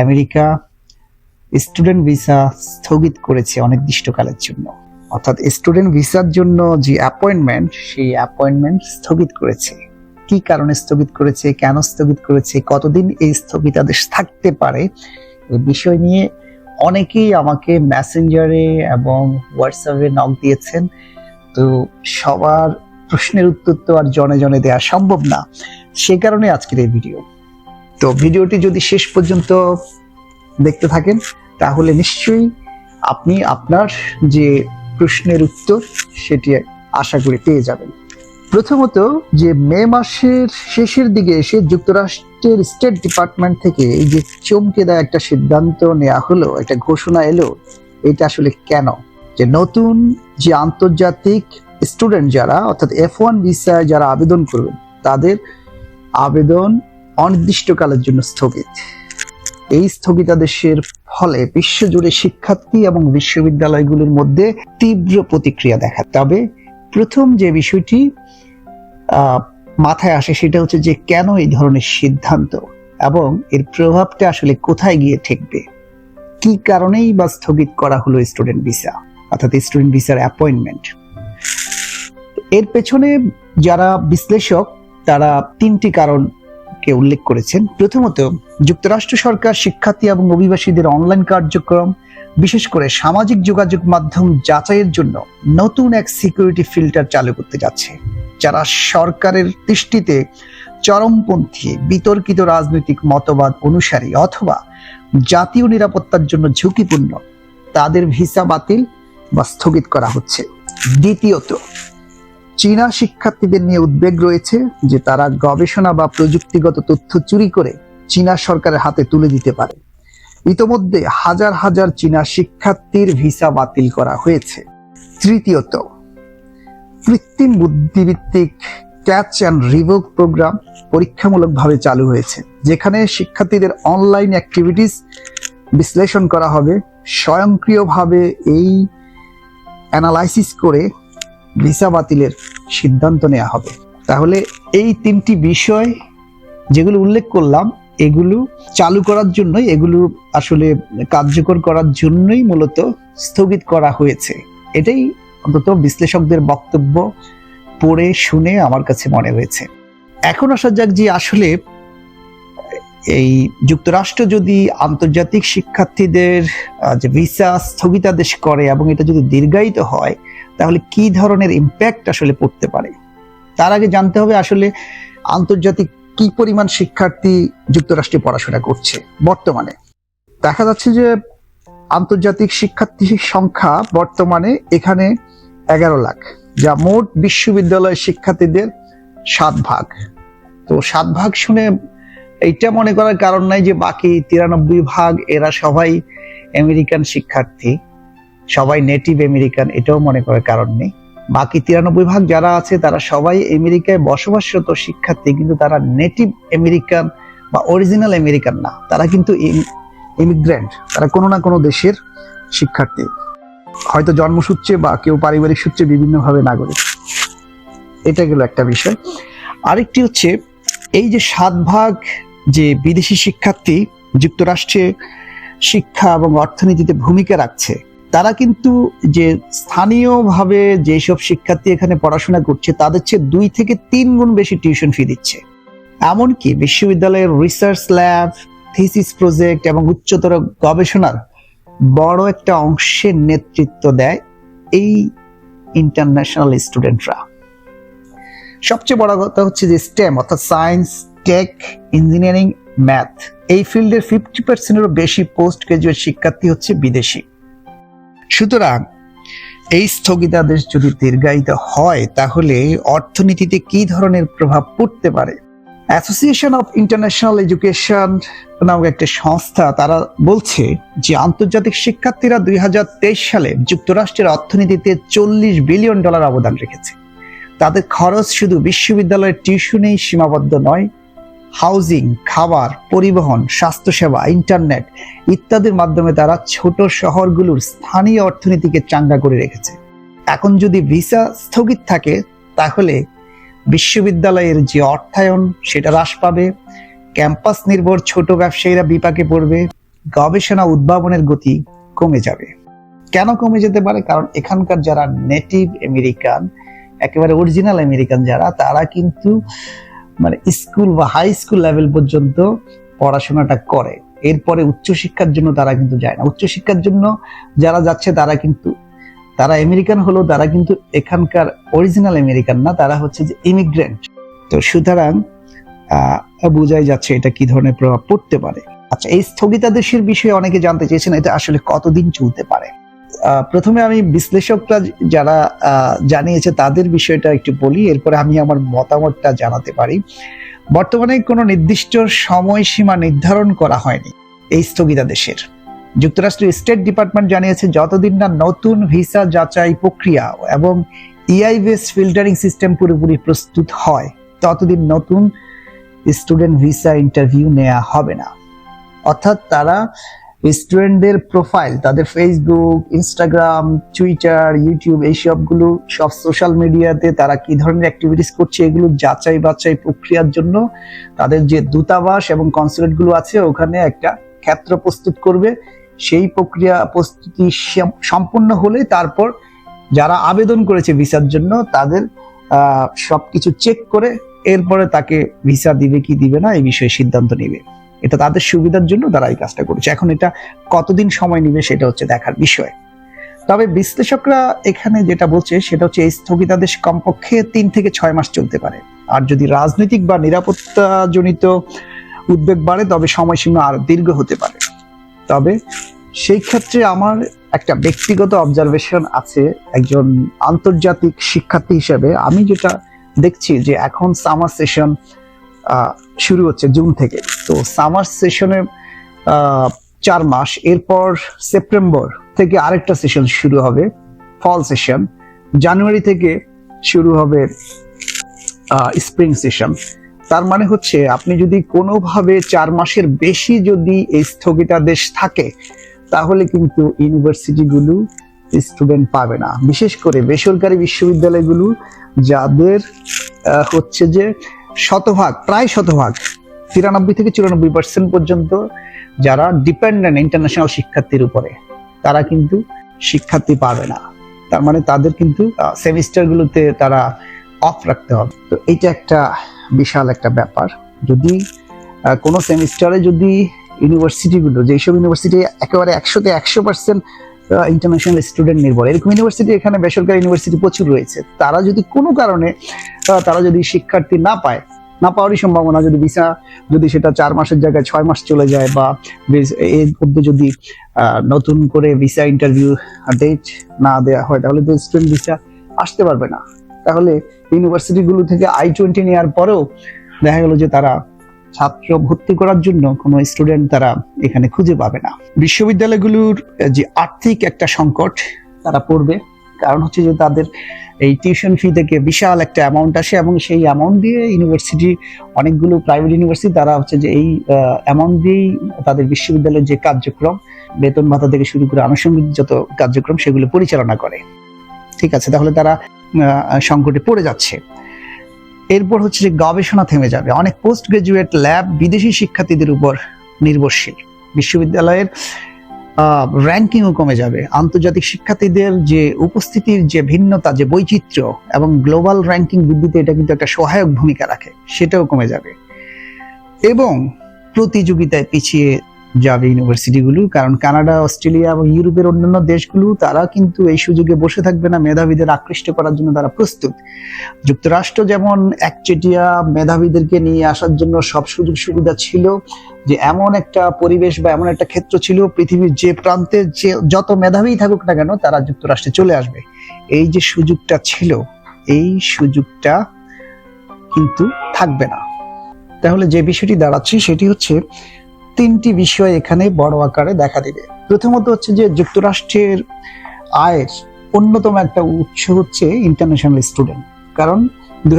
America student visa স্থগিত করেছে অনির্দিষ্টকালের জন্য। অর্থাৎ স্টুডেন্ট ভিসার জন্য যে অ্যাপয়েন্টমেন্ট সেই অ্যাপয়েন্টমেন্ট স্থগিত করেছে। কি কারণে স্থগিত করেছে, কেন স্থগিত করেছে, কতদিন এই স্থগিতাদেশ থাকতে পারে এই বিষয় নিয়ে অনেকেই আমাকে মেসেঞ্জারে এবং হোয়াটসঅ্যাপে নক দিয়েছেন। তো সবার প্রশ্নের উত্তর তো আর জনে জনে দেওয়া সম্ভব না। সে কারণে আজকের এই ভিডিও তো ভিডিওটি যদি শেষ পর্যন্ত দেখতে থাকেন, তাহলে নিশ্চয়ই আপনি আপনার যে প্রশ্নের উত্তর সেটি আশা করি পেয়ে যাবেন। প্রথমত যে মে মাসের শেষের দিকে এসে যুক্তরাষ্ট্রের স্টেট ডিপার্টমেন্ট থেকে এই যে চমকে দেওয়া একটা সিদ্ধান্ত নেওয়া হলো, একটা ঘোষণা এলো, এটা আসলে কেন? যে নতুন যে আন্তর্জাতিক স্টুডেন্ট যারা, অর্থাৎ এফ ওয়ান ভিসায় যারা আবেদন করবেন, তাদের আবেদন অনির্দিষ্টকালের জন্য স্থগিত। এই স্থগিতাদেশের ফলে বিশ্বজুড়ে শিক্ষার্থী এবং বিশ্ববিদ্যালয়গুলোর মধ্যে তীব্র প্রতিক্রিয়া দেখা তবে প্রথম যে বিষয়টি মাথায় আসে সেটা হচ্ছে যে কেন এই ধরনের সিদ্ধান্ত এবং এর প্রভাবটা আসলে কোথায় গিয়ে ঠেকবে? কি কারণেই বা স্থগিত করা হলো স্টুডেন্ট ভিসা অর্থাৎ স্টুডেন্ট ভিসার অ্যাপয়েন্টমেন্ট এর পেছনে যারা বিশ্লেষক, তারা তিনটি কারণকে উল্লেখ করেছেন। প্রথমত, যুক্তরাষ্ট্র সরকার শিক্ষার্থী এবং অভিবাসীদের অনলাইন কার্যক্রম, বিশেষ করে সামাজিক যোগাযোগ মাধ্যম যাচাইয়ের জন্য নতুন এক সিকিউরিটি ফিল্টার চালু করতে যাচ্ছে, যারা সরকারের দৃষ্টিতে চরমপন্থী, বিতর্কিত রাজনৈতিক মতবাদ অনুসারী অথবা জাতীয় নিরাপত্তার জন্য ঝুঁকিপূর্ণ, তাদের ভিসা বাতিল বা স্থগিত করা হচ্ছে। দ্বিতীয়ত চীনা শিক্ষার্থীদের নিয়ে উদ্বেগ রয়েছে যে তারা গবেষণা বা প্রযুক্তিগত তথ্য চুরি করে চীনা সরকারের হাতে তুলে দিতে পারে। ইতোমধ্যে হাজার হাজার চীনা শিক্ষার্থীর ভিসা বাতিল করা হয়েছে। তৃতীয়ত, কৃত্রিম বুদ্ধিভিত্তিক ক্যাচ অ্যান্ড রিভোক প্রোগ্রাম পরীক্ষামূলকভাবে চালু হয়েছে, যেখানে শিক্ষার্থীদের অনলাইন অ্যাক্টিভিটিস বিশ্লেষণ করা হবে, স্বয়ংক্রিয়ভাবে এই অ্যানালাইসিস করে ভিসা বাতিলের সিদ্ধান্ত নেওয়া হবে। তাহলে এই তিনটি বিষয় যেগুলো উল্লেখ করলাম, এগুলো চালু করার জন্যই, এগুলো আসলে কার্যকর করার জন্যই মূলত স্থগিত করা হয়েছে। এটাই অন্তত বিশ্লেষকদের বক্তব্য পড়ে শুনে আমার কাছে মনে হয়েছে। এখন আসা যাক যে আসলে এই যুক্তরাষ্ট্র যদি আন্তর্জাতিক শিক্ষার্থীদের যে ভিসা স্থগিতাদেশ করে এবং এটা যদি দীর্ঘায়িত হয় তাহলে কি ধরনের ইম্প্যাক্ট আসলে পড়তে পারে? তার আগে জানতে হবে আসলে আন্তর্জাতিক কি পরিমাণ শিক্ষার্থী যুক্তরাষ্ট্রে পড়াশোনা করছে বর্তমানে। দেখা যাচ্ছে যে আন্তর্জাতিক শিক্ষার্থীর সংখ্যা বর্তমানে এখানে এগারো লাখ, যা মোট বিশ্ববিদ্যালয় শিক্ষার্থীদের সাত ভাগ। তো সাত ভাগ শুনে এইটা মনে করার কারণ নাই যে বাকি তিরানব্বই ভাগ এরা সবাই আমেরিকান শিক্ষার্থী। সবাই নেটিভ আমেরিকান এটাও মনে করার কারণ নেই। বাকি তিরানব্বই ভাগ যারা আছে, তারা সবাই আমেরিকায় বসবাসরত শিক্ষার্থী, কিন্তু তারা নেটিভ আমেরিকান বা অরিজিনাল আমেরিকান না। তারা কিন্তু ইমিগ্রেন্ট তারা কোনো না কোনো দেশের শিক্ষার্থী। হয়তো জন্মসূত্রে বা কেউ পারিবারিক সূত্রে বিভিন্নভাবে নাগরিক। এটা গেল একটা বিষয়। আরেকটি হচ্ছে, এই যে সাত ভাগ যে বিদেশি শিক্ষার্থী যুক্তরাষ্ট্রে শিক্ষা এবং অর্থনীতিতে ভূমিকা রাখছে তারা কিন্তু যে স্থানীয়ভাবে যেসব শিক্ষার্থী এখানে পড়াশোনা করছে, তাদের চেয়ে দুই থেকে তিন গুণ বেশি টিউশন ফি দিচ্ছে। এমনকি বিশ্ববিদ্যালয়ের রিসার্চ ল্যাব, থিসিস প্রজেক্ট এবং উচ্চতর গবেষণার বড় একটা অংশের নেতৃত্ব দেয় এই ইন্টারন্যাশনাল স্টুডেন্টরা। সবচেয়ে বড় কথা হচ্ছে যে স্টেম অর্থাৎ সায়েন্স, টেক, ইঞ্জিনিয়ারিং, ম্যাথ, এই ফিল্ডের ফিফটি পার্সেন্টেরও বেশি পোস্ট গ্রাজুয়েট শিক্ষার্থী হচ্ছে বিদেশি। সুতরাং এই স্থগিতাদেশ যদি দীর্ঘায়িত হয়, তাহলে অর্থনীতিতে কি ধরনের প্রভাব পড়তে পারে? অ্যাসোসিয়েশন অফ ইন্টারন্যাশনাল এডুকেশন নামক একটা সংস্থা, তারা বলছে যে আন্তর্জাতিক শিক্ষার্থীরা দুই হাজার তেইশ সালে যুক্তরাষ্ট্রের অর্থনীতিতে চল্লিশ বিলিয়ন ডলার অবদান রেখেছে। তাদের খরচ শুধু বিশ্ববিদ্যালয়ের টিউশনেই সীমাবদ্ধ নয় হাউজিং, খাবার, পরিবহন, স্বাস্থ্যসেবা, ইন্টারনেট ইত্যাদির মাধ্যমে তারা ছোট শহরগুলোর স্থানীয় অর্থনীতিকে চাঙ্গা করে রেখেছে। এখন যদি ভিসা স্থগিত থাকে, তাহলে বিশ্ববিদ্যালয়ের যে অর্থায়ন, সেটা হ্রাস পাবে। ক্যাম্পাস নির্ভর ছোট ব্যবসায়ীরা বিপাকে পড়বে। গবেষণা উদ্ভাবনের গতি কমে যাবে। কেন কমে যেতে পারে? কারণ এখানকার যারা নেটিভ আমেরিকান একেবারে অরিজিনাল আমেরিকান যারা, তারা কিন্তু মানে স্কুল বা হাই স্কুল লেভেল পর্যন্ত পড়াশোনাটা করে। এরপরে উচ্চশিক্ষার জন্য তারা কিন্তু যায় না। উচ্চশিক্ষার জন্য যারা যাচ্ছে তারা কিন্তু, তারা আমেরিকান হলেও তারা কিন্তু এখানকার অরিজিনাল আমেরিকান না, তারা হচ্ছে যে ইমিগ্রেন্ট তো সুতরাং বোঝাই যাচ্ছে এটা কি ধরনের প্রভাব পড়তে পারে। আচ্ছা এই স্থগিতাদেশের বিষয়ে অনেকে জানতে চেয়েছেন এটা আসলে কতদিন চলতে পারে। প্রথমে আমি বিশ্লেষকরা যারা জানিয়েছে তাদের বিষয়টা একটু বলি, এরপরে আমি আমার মতামতটা জানাতে পারি। বর্তমানে কোনো নির্দিষ্ট সময়সীমা নির্ধারণ করা হয়নি এই স্থগিতাদেশের। যুক্তরাষ্ট্রের স্টেট ডিপার্টমেন্ট জানিয়েছে যতদিন না নতুন ভিসা যাচাই প্রক্রিয়া এবং ইআই বেস ফিল্টারিং সিস্টেম পুরোপুরি প্রস্তুত হয়, ততদিন নতুন স্টুডেন্ট ভিসা ইন্টারভিউ নেওয়া হবে না। অর্থাৎ তারা স্টুডেন্টদের প্রোফাইল তাদের ফেসবুক ইনস্টাগ্রাম টুইটার ইউটিউব এই সবগুলো, সব সোশ্যাল মিডিয়াতে তারা কি ধরনের অ্যাক্টিভিটিস করছে, এগুলো যাচাই বাছাই প্রক্রিয়ার জন্য তাদের যে দূতাবাস এবং কনসুলেটগুলো আছে, ওখানে একটা ক্ষেত্র প্রস্তুত করবে। সেই প্রক্রিয়া প্রস্তুতি সম- সম্পূর্ণ হলে তারপর যারা আবেদন করেছে ভিসার জন্য, তাদের সবকিছু চেক করে, এরপরে তাকে ভিসা দিবে কি দিবে না, এই বিষয়ে সিদ্ধান্ত নেবে। এটা তাদের সুবিধার জন্য তারা এই কাজটা করেছে। এখন এটা কতদিন সময় নেবে সেটা হচ্ছে দেখার বিষয়। তবে বিশ্লেষকরা এখানে যেটা বলছে সেটা হচ্ছে এই স্থগিতাদেশ কমপক্ষে তিন থেকে ছয় মাস চলতে পারে। আর যদি রাজনৈতিক বা নিরাপত্তাজনিত উদ্বেগ বাড়ে, তবে সময়সীমা আর দীর্ঘ হতে পারে। তবে সেই ক্ষেত্রে আমার একটা ব্যক্তিগত অবজারভেশন আছে একজন আন্তর্জাতিক শিক্ষার্থী হিসেবে। আমি যেটা দেখছি যে এখন সামার সেশন শুরু হচ্ছে জুন থেকে। তো সামার সেশনে চার মাস। এরপর সেপ্টেম্বর থেকে আরেকটা সেশন শুরু হবে ফল সেশন জানুয়ারি থেকে শুরু হবে স্প্রিং সেশন তার মানে হচ্ছে আপনি যদি কোনোভাবে চার মাসের বেশি যদি এই স্থগিতাদেশ থাকে, তাহলে কিন্তু ইউনিভার্সিটিগুলো স্টুডেন্ট পাবে না। বিশেষ করে বেসরকারি বিশ্ববিদ্যালয়গুলো, যাদের হচ্ছে যে শতভাগ, প্রায় শতভাগ, তিরানব্বই থেকে চুরানব্বই পার্সেন্ট পর্যন্ত যারা ডিপেন্ডেন্ট ইন্টারন্যাশনাল শিক্ষার্থীর উপরে, তারা কিন্তু শিক্ষার্থী পাবে না। তার মানে তাদের কিন্তু সেমিস্টার গুলোতে তারা অফ রাখতে হবে। তো এটা একটা বিশাল একটা ব্যাপার। যদি কোনো সেমিস্টারে যদি ইউনিভার্সিটিগুলো যেসব ইউনিভার্সিটি একেবারে একশোতে একশো পার্সেন্ট ইন্টারন্যাশনাল স্টুডেন্ট নির্ভর। এরকম ইউনিভার্সিটি এখানে বেসরকারি ইউনিভার্সিটি প্রচুর রয়েছে। তারা যদি কোনো কারণে তারা যদি শিক্ষার্থী না পায়, না পাওয়ারই সম্ভাবনা, যদি ভিসা যদি সেটা চার মাসের জায়গায় ছয় মাস চলে যায় বা এর মধ্যে যদি নতুন করে ভিসা ইন্টারভিউ ডেট না দেওয়া হয়, তাহলে তো স্টুডেন্ট ভিসা আসতে পারবে না। তাহলে ইউনিভার্সিটিগুলো থেকে আই টোয়েন্টি নেওয়ার পরেও দেখা গেল যে তারা ছাত্র ভর্তি করার জন্য কোনো স্টুডেন্ট তারা এখানে খুঁজে পাবে না। বিশ্ববিদ্যালয়গুলোর যে আর্থিক একটা সংকট তারা পড়বে, কারণ হচ্ছে যে তাদের এই টিউশন ফি থেকে বিশাল একটা অ্যামাউন্ট আসে এবং সেই অ্যামাউন্ট দিয়ে ইউনিভার্সিটি অনেকগুলো প্রাইভেট ইউনিভার্সিটি তারা হচ্ছে যে এই অ্যামাউন্ট দিয়েই তাদের বিশ্ববিদ্যালয়ের যে কার্যক্রম, বেতন ভাতা থেকে শুরু করে আনুষঙ্গিক যত কার্যক্রম সেগুলো পরিচালনা করে। ঠিক আছে, তাহলে তারা সংকটে পড়ে যাচ্ছে। এরপর হচ্ছে যে গবেষণা থেমে যাবে। অনেক পোস্ট গ্রাজুয়েট ল্যাব বিদেশি শিক্ষার্থীদের উপর নির্ভরশীল। বিশ্ববিদ্যালয়ের র্যাঙ্কিংও কমে যাবে। আন্তর্জাতিক শিক্ষার্থীদের যে উপস্থিতির যে ভিন্নতা, যে বৈচিত্র্য এবং গ্লোবাল র্যাঙ্কিং বৃদ্ধিতে এটা কিন্তু একটা সহায়ক ভূমিকা রাখে, সেটাও কমে যাবে। এবং প্রতিযোগিতায় পিছিয়ে যাবে ইউনিভার্সিটিগুলো কারণ কানাডা, অস্ট্রেলিয়া এবং ইউরোপের অন্যান্য দেশগুলো তারা কিন্তু এই সুযোগে বসে থাকবে না, মেধাবীদের আকৃষ্ট করার জন্য তারা প্রস্তুত। যুক্তরাষ্ট্র যেমন একচেটিয়া মেধাবীদেরকে নিয়ে আসার জন্য সব সুযোগ সুবিধা ছিল, যে এমন একটা পরিবেশ বা এমন একটা ক্ষেত্র ছিল, পৃথিবীর যে প্রান্তে যে যত মেধাবী থাকুক না কেন, তারা যুক্তরাষ্ট্রে চলে আসবে। এই যে সুযোগটা ছিল, এই সুযোগটা কিন্তু থাকবে না। তাহলে যে বিষয়টি দাঁড়াচ্ছে, সেটি হচ্ছে তিনটি বিষয় এখানে বড় আকারে দেখা দিবে। প্রথমত হচ্ছে যে যুক্তরাষ্ট্রের আয়ের অন্যতম একটা উৎস হচ্ছে ইন্টারন্যাশনাল স্টুডেন্ট কারণ দু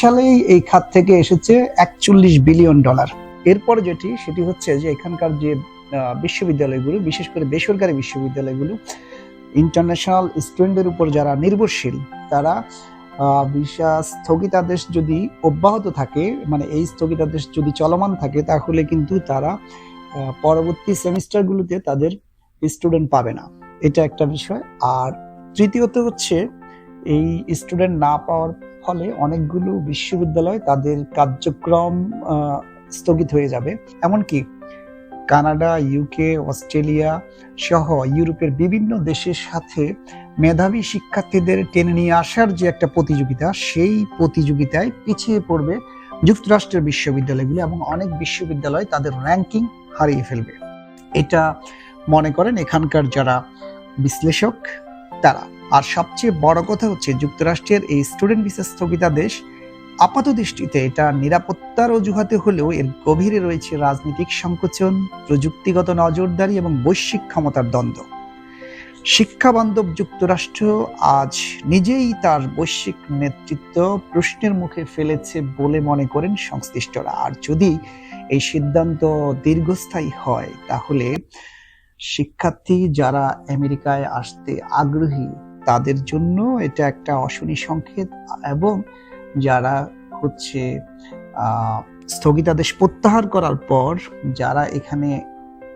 সালেই এই খাত থেকে এসেছে একচল্লিশ বিলিয়ন ডলার। এরপর যেটি, সেটি হচ্ছে যে এখানকার যে বিশ্ববিদ্যালয়গুলো, বিশেষ করে বেসরকারি বিশ্ববিদ্যালয়গুলো ইন্টারন্যাশনাল স্টুডেন্টদের উপর যারা নির্ভরশীল, তারা ভিসা স্থগিতাদেশ যদি অব্যাহত থাকে মানে এই স্থগিতাদেশ যদি চলমান থাকে, তাহলে কিন্তু তারা পরবর্তী সেমিস্টারগুলোতে তাদের স্টুডেন্ট পাবে না। এটা একটা বিষয়। আর তৃতীয়ত হচ্ছে, এই স্টুডেন্ট না পাওয়ার ফলে অনেকগুলো বিশ্ববিদ্যালয় তাদের কার্যক্রম স্থগিত হয়ে যাবে। এমনকি কানাডা ইউকে অস্ট্রেলিয়া সহ ইউরোপের বিভিন্ন দেশের সাথে মেধাবী শিক্ষার্থীদের টেনে নিয়ে আসার যে একটা প্রতিযোগিতা, সেই প্রতিযোগিতায় পিছিয়ে পড়বে যুক্তরাষ্ট্রের বিশ্ববিদ্যালয়গুলি এবং অনেক বিশ্ববিদ্যালয় তাদের র্যাঙ্কিং হারিয়ে ফেলবে। এটা মনে করেন এখানকার যারা বিশ্লেষক, তারা। আর সবচেয়ে বড় কথা হচ্ছে যুক্তরাষ্ট্রের এই স্টুডেন্ট ভিসা স্থগিতাদেশ আপাত দৃষ্টিতে এটা নিরাপত্তার অজুহাতে হলেও এর গভীরে রয়েছে রাজনৈতিক সংকোচন, প্রযুক্তিগত নজরদারি এবং বৈশ্বিক ক্ষমতার দ্বন্দ্ব। শিক্ষা বান্ধব যুক্তরাষ্ট্র আজ নিজেই তার বৈশ্বিক নেতৃত্ব প্রশ্নের মুখে ফেলেছে বলে মনে করেন সংশ্লিষ্টরা। আর যদি এই সিদ্ধান্ত দীর্ঘস্থায়ী হয়, তাহলে শিক্ষার্থী যারা আমেরিকায় আসতে আগ্রহী, তাদের জন্য এটা একটা অশনি সংকেত এবং যারা হচ্ছে স্থগিতাদেশ প্রত্যাহার করার পর যারা এখানে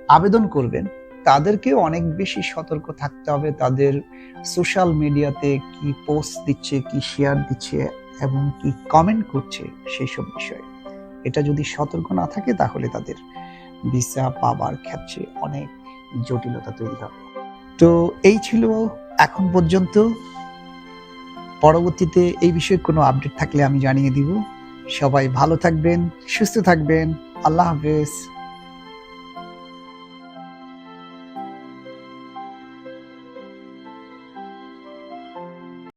আবেদন করবেন তাদেরকে অনেক বেশি সতর্ক থাকতে হবে। তাদের সোশ্যাল মিডিয়াতে কি পোস্ট দিচ্ছে, কি শেয়ার দিচ্ছে এবং কি কমেন্ট করছে সেই সব বিষয়ে। এটা যদি সতর্ক না থাকে, তাহলে তাদের ভিসা পাবার ক্ষেত্রে অনেক জটিলতা তৈরি হবে। তো এই ছিল এখন পর্যন্ত। পরবর্তীতে এই বিষয়ে কোনো আপডেট থাকলে আমি জানিয়ে দিব। সবাই ভালো থাকবেন, সুস্থ থাকবেন। আল্লাহ হাফেজ।